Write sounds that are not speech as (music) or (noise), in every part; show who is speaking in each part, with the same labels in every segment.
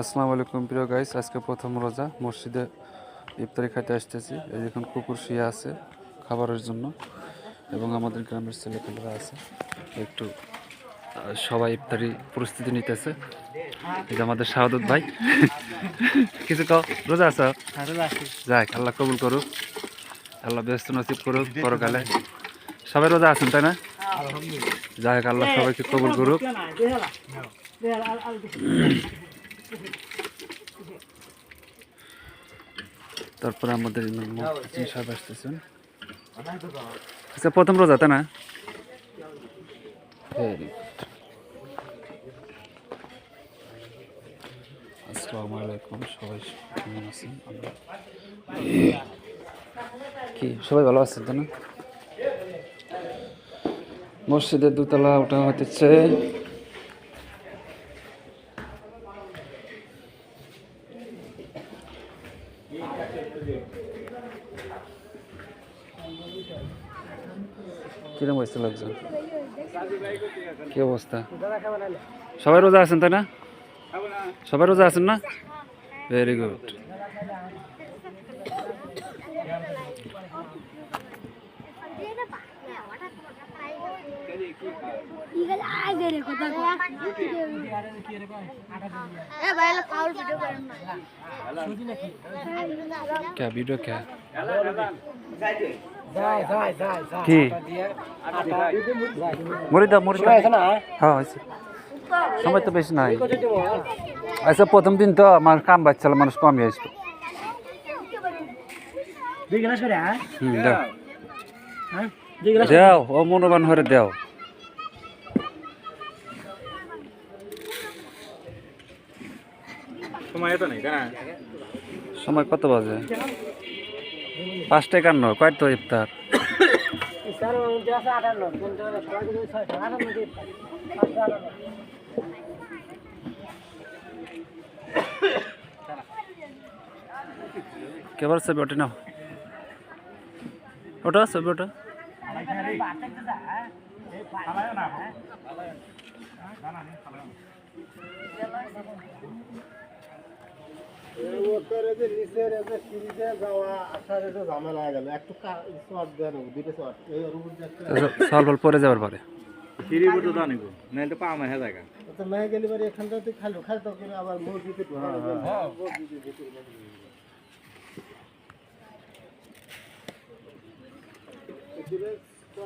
Speaker 1: আসসালামু আলাইকুম প্রিয় গাইস আজকে প্রথম রোজা মসজিদে ইফতারি খাইতে আসতেছি। এই দেখুন কুকুর শুয়ে আছে খাবারের জন্য এবং আমাদের গ্রামের ছেলেপেলেরা আছে। একটু সবাই ইফতারি প্রস্তুতি নিতেছে। এই যে আমাদের শাহাদত ভাই। (laughs) কিছু কও রোজা আছো? যাক আল্লাহ কবুল করুক। আল্লাহ ব্যস্ত নসিব করুক পরকালে। সবাই রোজা আছেন তাই না? যাই হোক আল্লাহ সবাইকে কবুল করুক। (clears throat) তারপরে আমাদের সাহেব আসতেছেন। আচ্ছা প্রথম রোজা, তাই না? আলাইকুম, সবাই কি, সবাই ভালো আছেন তাই না? মসজিদের দুতলা ওটা হতেছে কিরম হয়েছে লোকজন? কি অবস্থা? সবাই রোজা আছেন, তাই না? সবাই রোজা আছেন না? ভেরি গুড
Speaker 2: রে কথা এ ভাই ফাউল ভিডিও
Speaker 1: করেন না। ভিডিও কে? হ্যাঁ, সময় তো বেশি নাই। আচ্ছা প্রথম দিন তো আমার কাম বাচ্চাল মানুষ কমই আসবে হুম দাও। দাও ও মনোবান হরে দেও।
Speaker 3: সময় না
Speaker 1: কত বাজে? পাঁচটা একান্ন কয় তো ইফতার? কেবার ছবি ওঠে নাও। ওটা ছবি ওটা সল ফল পরে? যাবার পরে
Speaker 4: হ্যাঁ
Speaker 3: আবার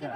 Speaker 3: দেওয়া